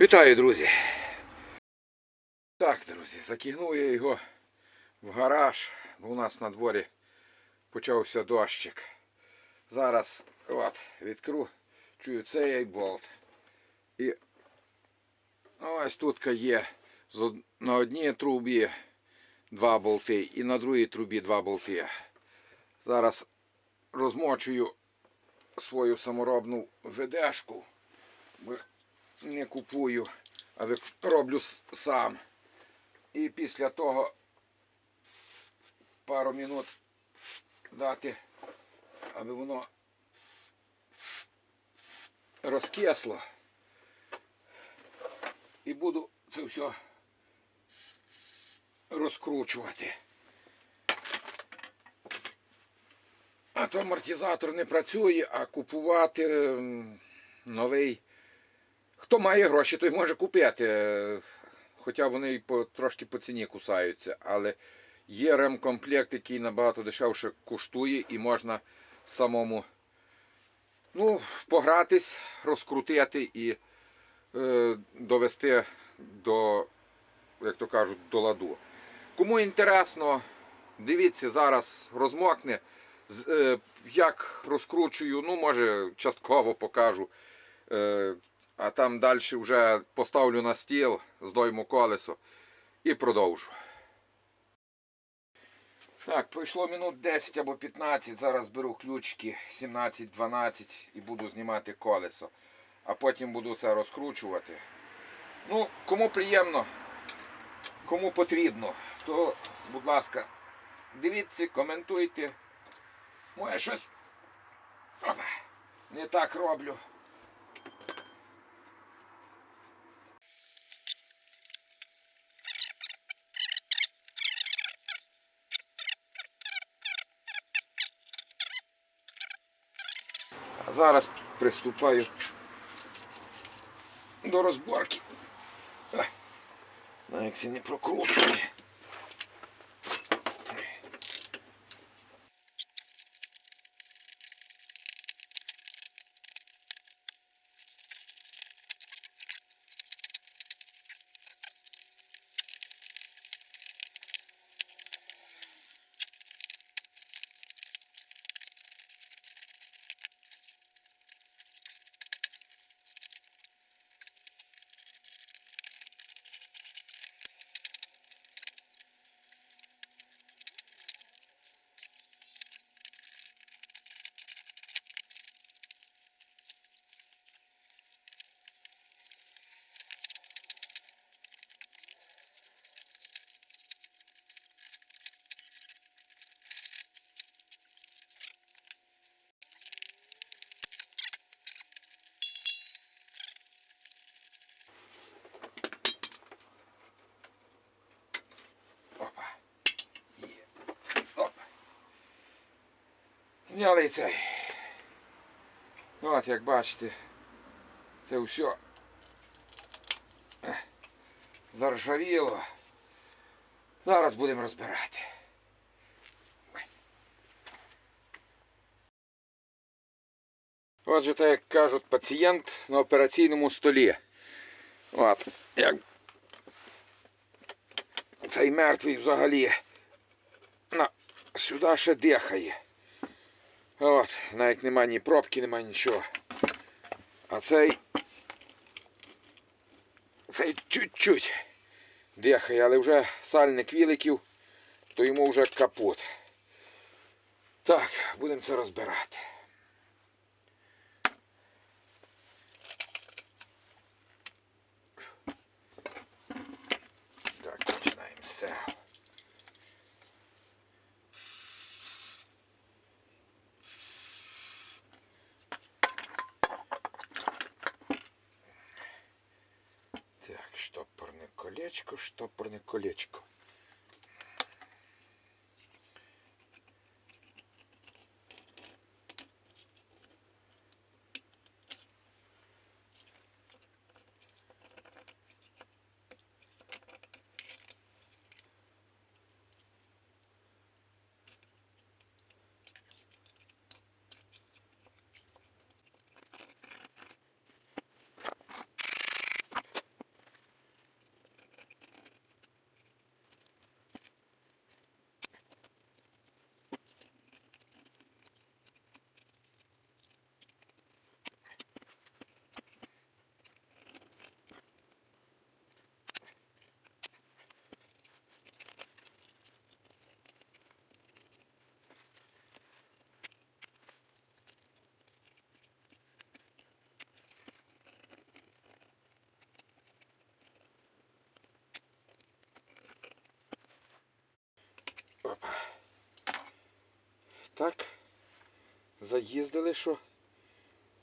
Вітаю, друзі. Так, друзі, закигнув я його в гараж, бо у нас на дворі почався дощик. Зараз от, відкру, чую цей болт. І ось тут є на одній трубі два болти і на другій трубі два болти. Зараз розмочую свою саморобну ведешку. Не купую, а роблю сам. І після того пару минут дати, аби воно розкисло. І буду це все розкручувати. А то амортизатор не працює, а купувати новий. Хто має гроші, той може купити. Е, Хоча вони і по, трошки по ціні кусаються. Але є ремкомплект, який набагато дешевше коштує і можна самому ну, погратись, розкрутити і е, довести до, як то кажуть, до ладу. Кому інтересно, дивіться, зараз розмокне. Е, Як розкручую, ну, може, частково покажу. Е, а там далі вже поставлю на стіл, здойму колесо і продовжу. Так, пройшло минут 10 або 15. Зараз беру ключики 17-12 і буду знімати колесо. А потім буду це розкручувати. Ну, кому приємно, кому потрібно, то, будь ласка, дивіться, коментуйте. Моє щось не так роблю. Зараз приступаю до розборки. Як це не прокручує. Опа. Є. Опа. Зняли і цей. От, як бачите, це все заржавіло. Зараз будемо розбирати. Отже, так як кажуть, пацієнт на операційному столі. От, як цей мертвий взагалі на, сюди ще дихає. От, навіть нема ні пробки, нема нічого. А цей. Цей чуть-чуть дихає, але вже сальник віликів, то йому вже капут. Так, будемо це розбирати. Так, починаємо з цього. Так, штопорне колечко, штопорне колечко. Заїздили, що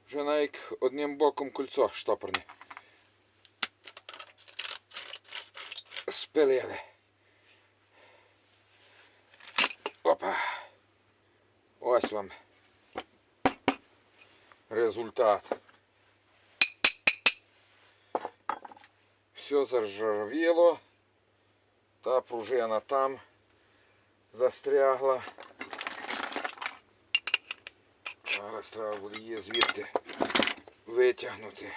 вже навіть одним боком кольцо штопорне. Спилили. Опа. Ось вам результат. Все заржавіло. Та пружина там застрягла. Зараз треба буде її звідти витягнути.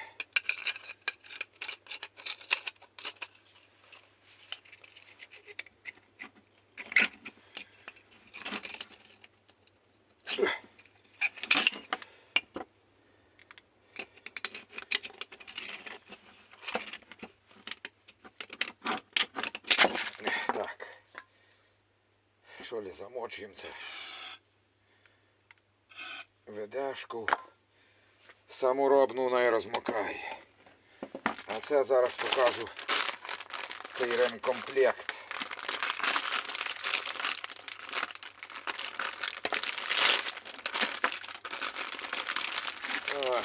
Так. Що ли замочуємо це? Ведешку саморобну не розмокає. А це зараз покажу цей ремкомплект. О.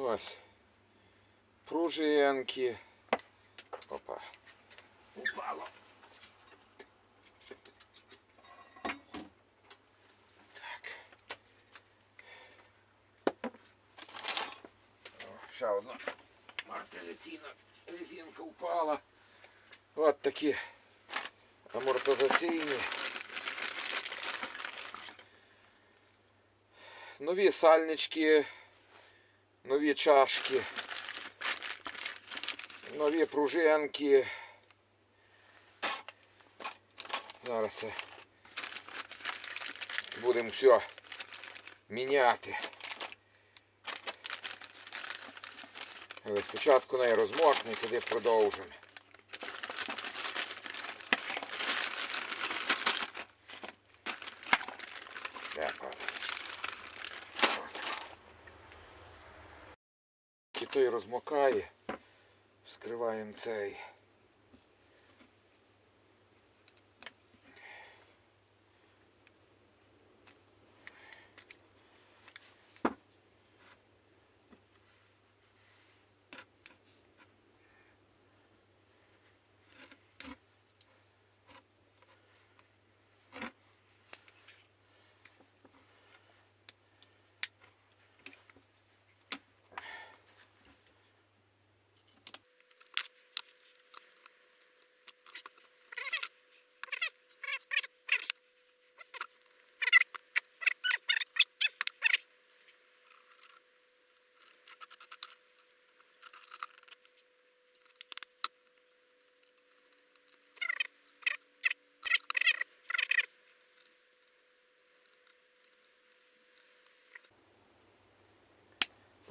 Ось. Пружинки. Опа. Упало. Так. Ще одна амортизаційна резинка упала. От такі амортизаційні. Нові сальнички нові чашки, нові пружинки. Зараз будемо все міняти. Але спочатку неї розмокне, тоді продовжимо. Так. І той розмокає. Вскриваємо цей.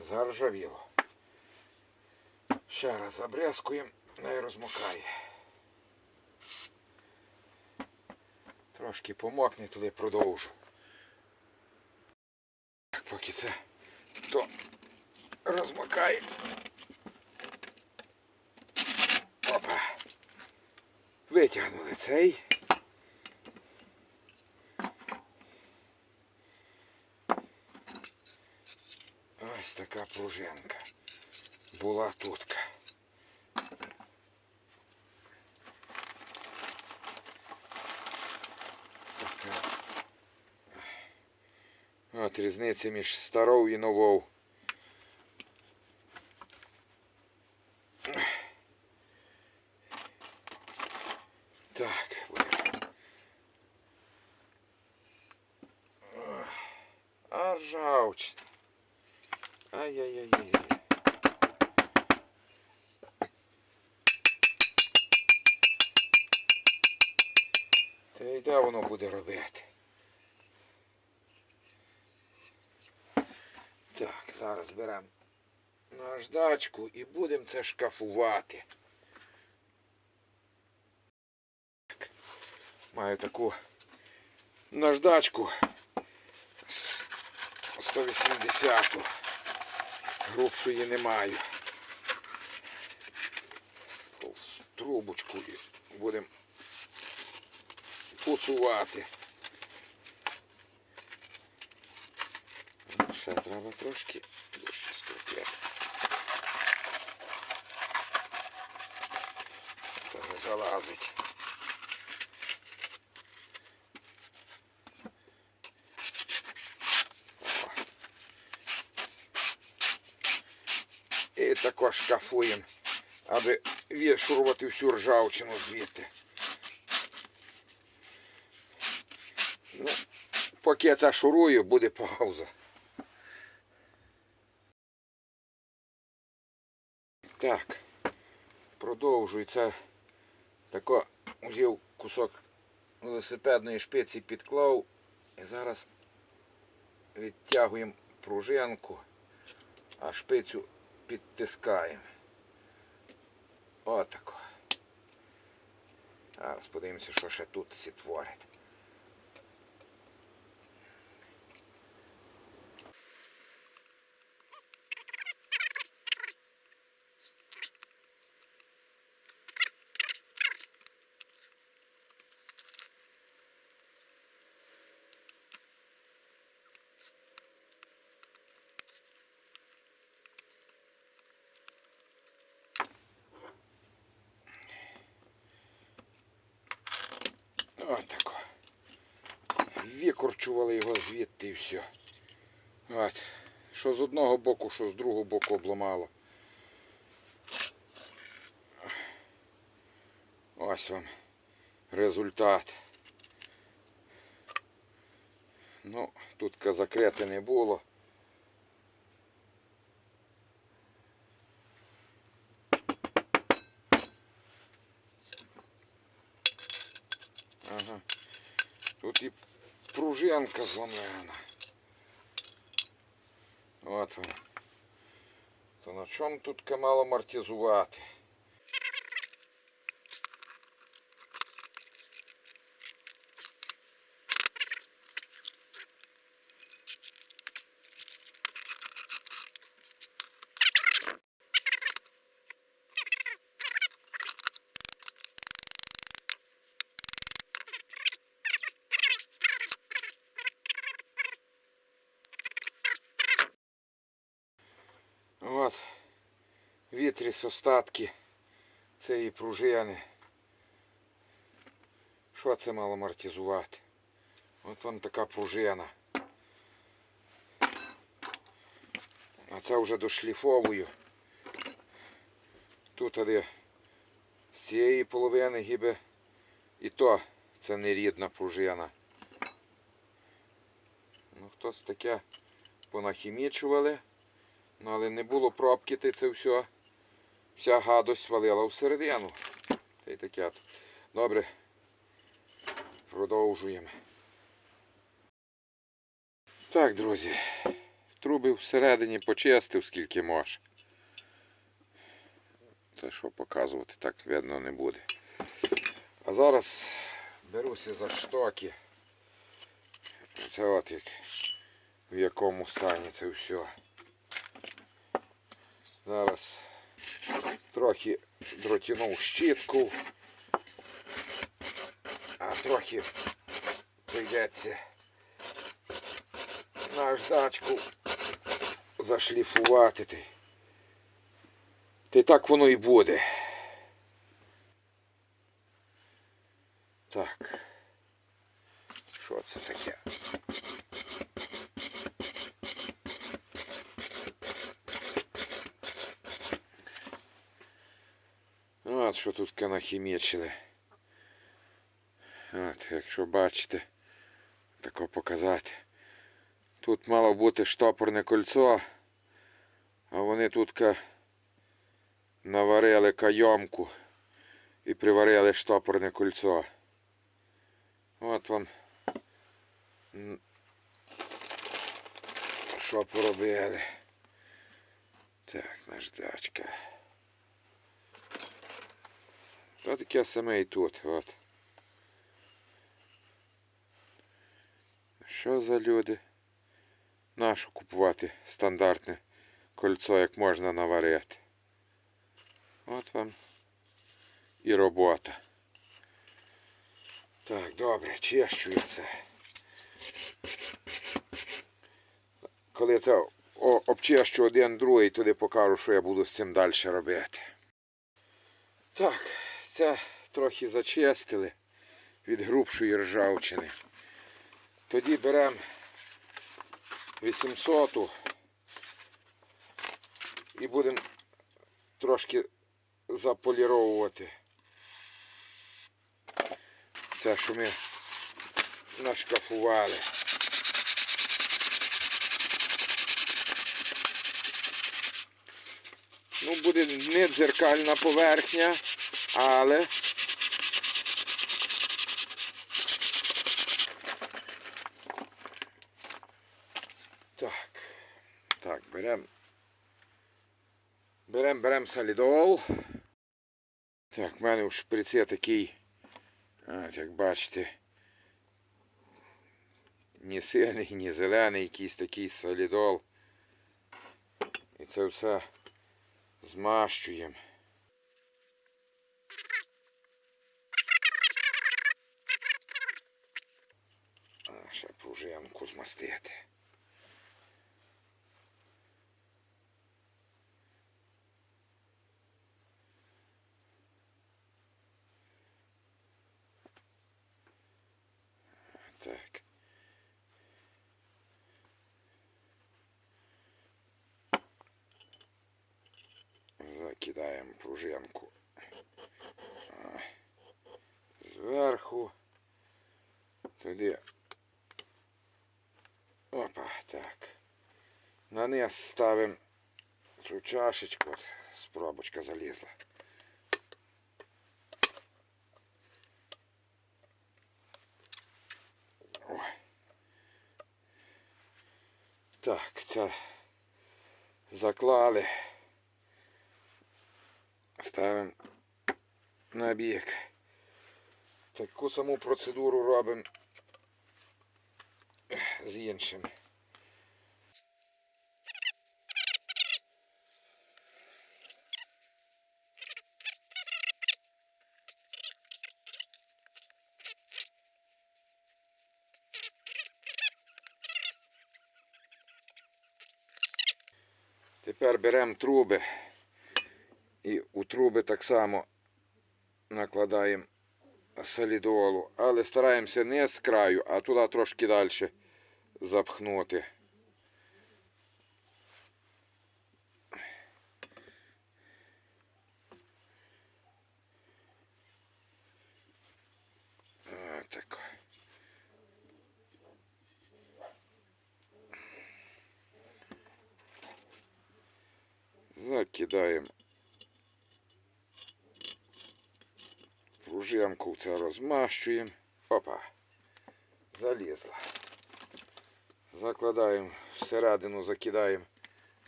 Заржавіло. Ще раз забрязкуємо, не розмокає. Трошки помокне, туди продовжу. Так, поки це то розмокає. Опа. Витягнули цей. пружинка. Була тутка. Така. От різниця між старою і новою. Так, будемо. Ох, А жауч. Ай-яй-яй-яй. Та й де воно буде робити? Так, зараз беремо наждачку і будемо це шкафувати. Маю таку наждачку 180 грубшої не маю. Трубочку будемо пуцувати. Ну, Ще треба трошки дужче скрутити. Та не залазить. Також шкафуємо, аби вишурувати всю ржавчину звідти. Ну, поки я це шурую, буде пауза. Так, продовжується. Тако взяв кусок велосипедної шпиці, підклав і зараз відтягуємо пружинку, а шпицю підтискаємо. Отако. Зараз подивимося, що ще тут всі Отако. Викорчували його звідти і все. От. Що з одного боку, що з другого боку обламало. Ось вам результат. Ну, тут закрити не було. Ага. Тут і пружинка зломлена. От вона. То на чому тут камало амортизувати? Вітріс остатки цієї пружини. Що це мало амортизувати? От вон така пружина. А це вже дошліфовую. Тут де з цієї половини гіби і то це не рідна пружина. Ну хтось таке понахімічували. Ну, але не було пробки, ти це все, вся гадость валила всередину. Та й таке. Добре. Продовжуємо. Так, друзі. Труби всередині почистив, скільки може. Це що показувати, так видно не буде. А зараз беруся за штоки. Це от як в якому стані це все. Зараз трохи дротянув щітку, а трохи прийдеться наждачку зашліфувати. Ти. Та так воно і буде. Так. Що це таке? От що тут нахімічили. От, якщо бачите, тако показати. Тут мало бути штопорне кольцо, а вони тут наварили кайомку і приварили штопорне кольцо. От вам що поробили. Так, наждачка. Та таке саме і тут. От. Що за люди? Нащо купувати стандартне кольцо, як можна наварити? От вам і робота. Так, добре, чищу я це. Коли це обчищу один другий, туди покажу, що я буду з цим далі робити. Так, це трохи зачистили від грубшої ржавчини. Тоді беремо 800 і будемо трошки заполіровувати. Це, що ми нашкафували. Ну, буде не дзеркальна поверхня, але так. Так, беремо. Беремо, беремо солідол. Так, в мене у шприці такий, от, як бачите, ні синій, ні зелений, якийсь такий солідол. І це все змащуємо. А, ще пружинку змастити. Так. Закидаємо пружинку. Зверху. Туди. Опа, так. На низ ставимо цю чашечку. От, спробочка залізла. Ой. Так, це заклали. Ставимо на бік. Таку саму процедуру робимо з іншим. Тепер беремо труби і у труби так само накладаємо солідолу, але стараємося не з краю, а туди трошки далі запхнути. Закидаємо пружинку це розмащуємо. Опа. Залізла. Закладаємо всередину, закидаємо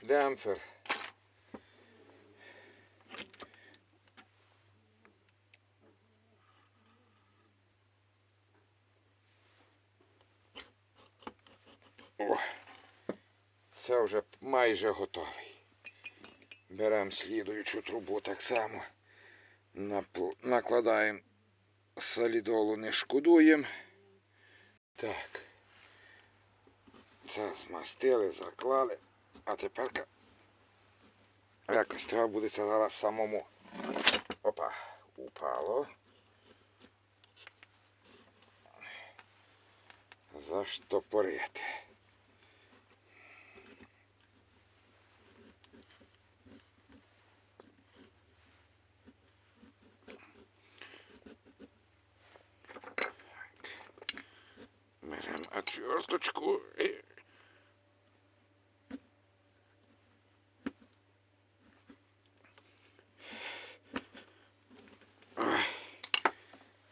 демпфер. О, це вже майже готовий. Беремо слідуючу трубу так само. Накладаємо солідолу, не шкодуємо. Так. Це змастили, заклали. А тепер якось треба буде це зараз самому. Опа, упало. Заштопорити. Беремо отверточку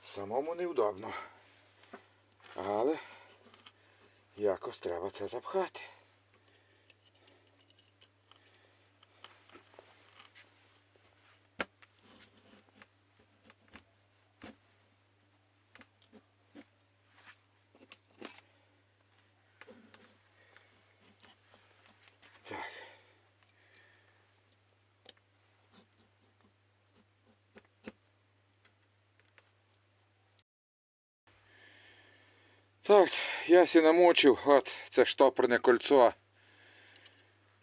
Самому невдобно. Але якось треба це запхати. Так, я сі намочив, от це штопорне кольцо.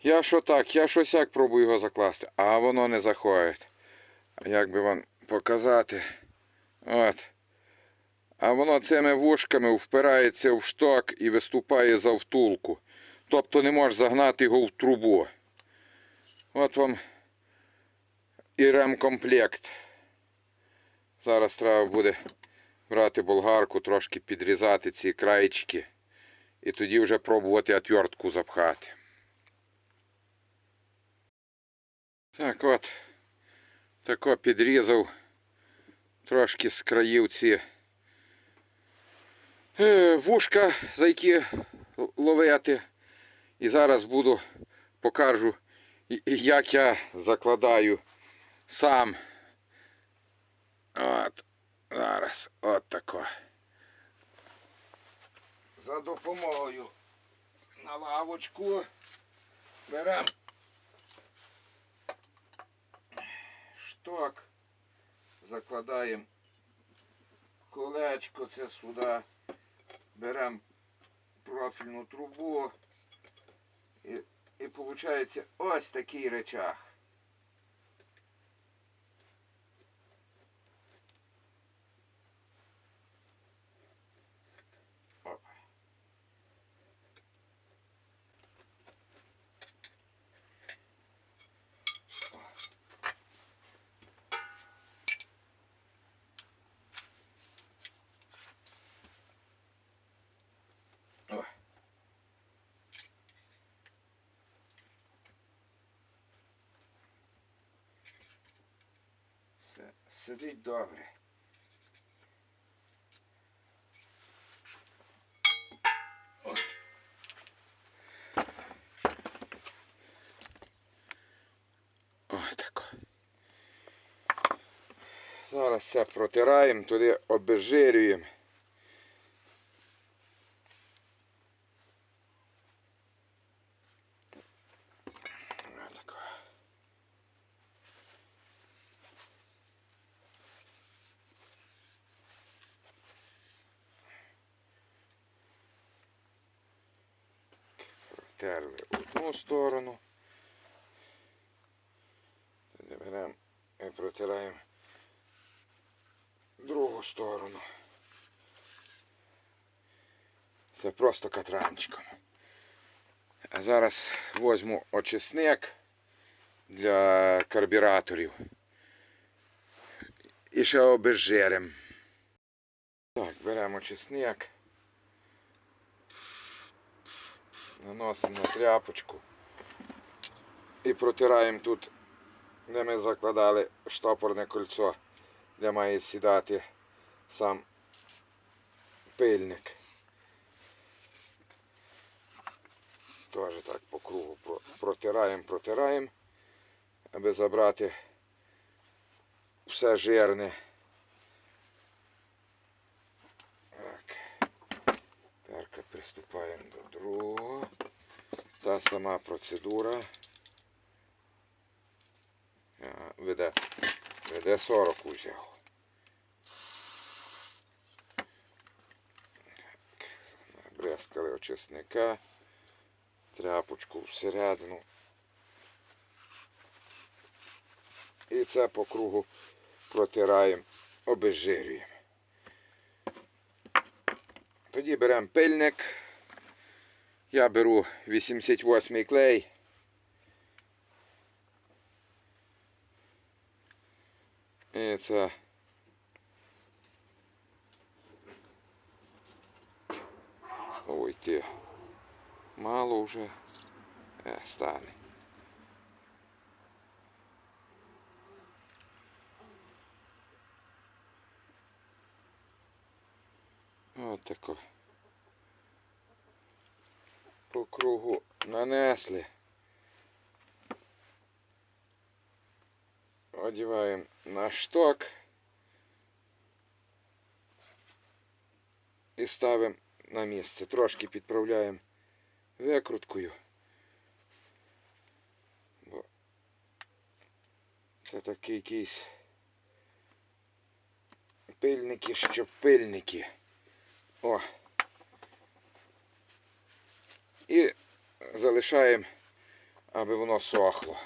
Я що так, я щось як пробую його закласти, а воно не заходить. Як би вам показати? От. А воно цими вушками впирається в шток і виступає за втулку. Тобто не можеш загнати його в трубу. От вам і ремкомплект. Зараз треба буде брати болгарку, трошки підрізати ці краєчки. І тоді вже пробувати отвертку запхати. Так от. Тако підрізав трошки з країв ці е, вушка, за які ловити. І зараз буду покажу, як я закладаю сам. От, зараз, от тако. За допомогою. На лавочку. Беремо шток, закладаємо. Колечко, це сюди, беремо профільну трубу. І, і виходить ось такий речах. Опа. О. Все, сидить добре. О. Так. Зараз все протираємо, туди обезжирюємо. Отако. Протерли одну сторону. Тоді беремо і протираємо другу сторону. Це просто катранчиком. А зараз возьму очисник для карбюраторів. І ще обезжирим. Так, беремо очисник. Наносимо на тряпочку. І протираємо тут, де ми закладали штопорне кольцо, де має сідати сам пильник. Теж так по кругу протираємо, протираємо, аби забрати все жирне. Так. Тепер приступаємо до другого. Та сама процедура. Веде, веде 40 узяв. Брязкали очисника тряпочку всередину. І це по кругу протираємо, обезжирюємо. Тоді беремо пильник. Я беру 88 клей. І це Ой, ти. Мало вже. Е, стане. От тако. По кругу нанесли. Одіваємо на шток. І ставимо на місце. Трошки підправляємо викруткою. Бо це такі якісь пильники, що пильники. О. І залишаємо, аби воно сохло.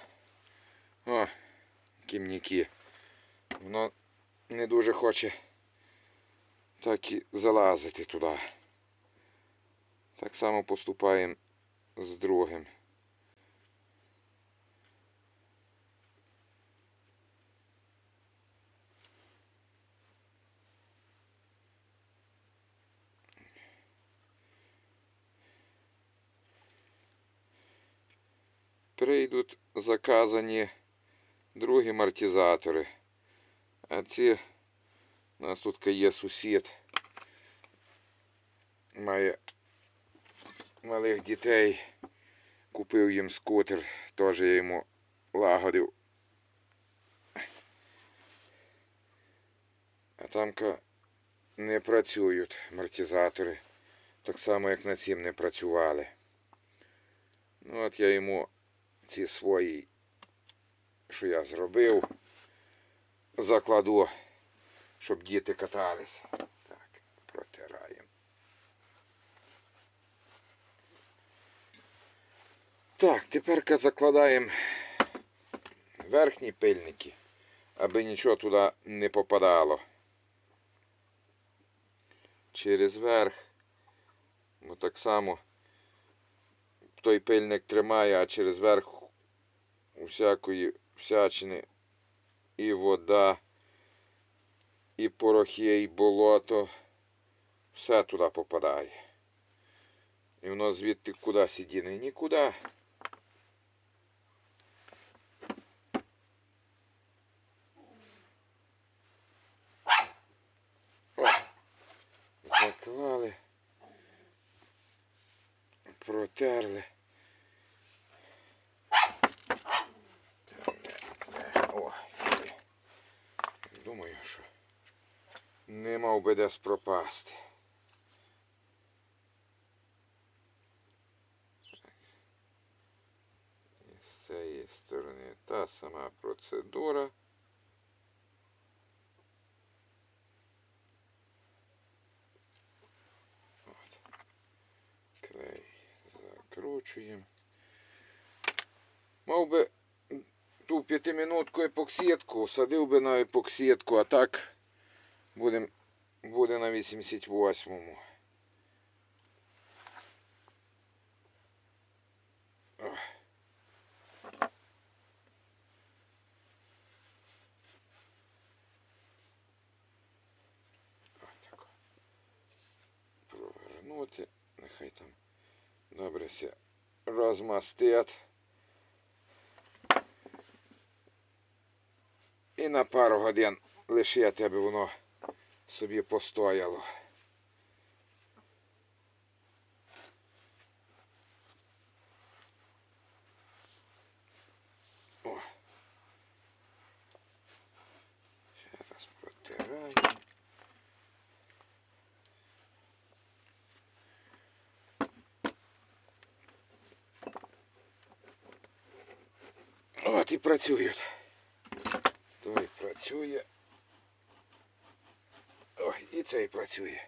О, кімніки. Воно не дуже хоче так і залазити туди. Так само поступаємо з другим. Прийдуть заказані другі амортизатори. А ці у нас тут є сусід. Має малих дітей. Купив їм скутер, теж я йому лагодив. А тамка не працюють амортизатори. Так само, як на цім не працювали. Ну от я йому ці свої, що я зробив, закладу, щоб діти каталися. Так, протираємо. Так, тепер закладаємо верхні пильники, аби нічого туди не попадало. Через верх. Бо так само той пильник тримає, а через верх усякої всячини і вода, і порохи, і болото. Все туди попадає. І воно звідти куди сидіне? Нікуди. Заклали, протерли. О, є. думаю, що не мав би десь пропасти. І з цієї сторони та сама процедура. От. Клей закручуємо. Мав би ту п'ятиминутку епоксидку, садив би на епоксидку, а так будем, буде на 88-му. Отако. Провернути, нехай там добре все розмастить. І на пару годин лишити, аби воно собі постояло. О. Ще раз протираю. От і працюють. Той працює. І цей працює.